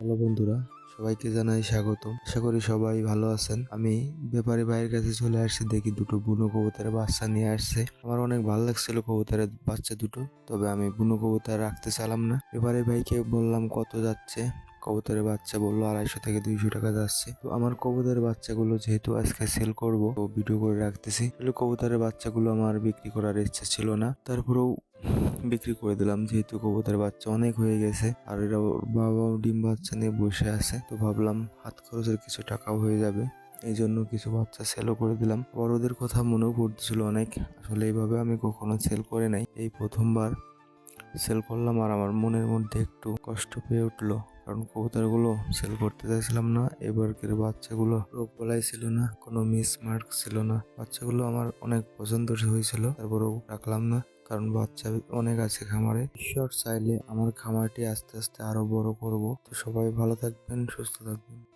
Hello বন্ধুরা, সবাইকে জানাই স্বাগত আশা করি সবাই ভালো আছেন। আমি ব্যাপারী ভাইয়ের কাছে চলে আসছি, দেখি দুটো বুনো কবুতরের বাচ্চা নিয়ে আসছে। আমার অনেক ভালো লাগছিল কবুতরের বাচ্চা দুটো, তবে আমি বুনো কবুতর রাখতে চালাম না। ব্যাপারী ভাইকে বললাম কত যাচ্ছে কবুতরের বাচ্চা বলল আড়াইশো থেকে দুইশো টাকা যাচ্ছে। তো আমার কবুতরের বাচ্চাগুলো যেহেতু আজকে সেল করব, তো ভিডিও করে রাখতেছি। কবুতরের বাচ্চাগুলো আমার বিক্রি করার ইচ্ছা ছিল না। তারপরেও বিক্রি করে দিলাম, যেহেতু কবুতরের বাচ্চা অনেক হয়ে গেছে। আর এরা বাবাও ডিম বাচ্চা নিয়ে বসে আছে। তো ভাবলাম হাত খরচের কিছু টাকাও হয়ে যাবে। এই জন্য কিছু বাচ্চা সেলও করে দিলাম। বড়দের কথা মনেও পড়তেছিল অনেক। আসলে এইভাবে আমি কখনো সেল করে নাই। এই প্রথমবার সেল করলাম আর আমার মনের মধ্যে একটু কষ্ট পেয়ে উঠল। কারণ কবুতরগুলো সেল করতে চাইছিলাম না, এবারকের বাচ্চাগুলো রোগ বলাই ছিল না, কোনো মিস মার্ক ছিল না। বাচ্চাগুলো আমার অনেক পছন্দ হয়েছিল, তারপরেও রাখলাম না, কারণ বাচ্চা অনেক আছে খামারে। ঈশ্বর চাইলে আমার খামারটি আস্তে আস্তে আরও বড় করব। তো সবাই ভালো থাকবেন, সুস্থ থাকবেন।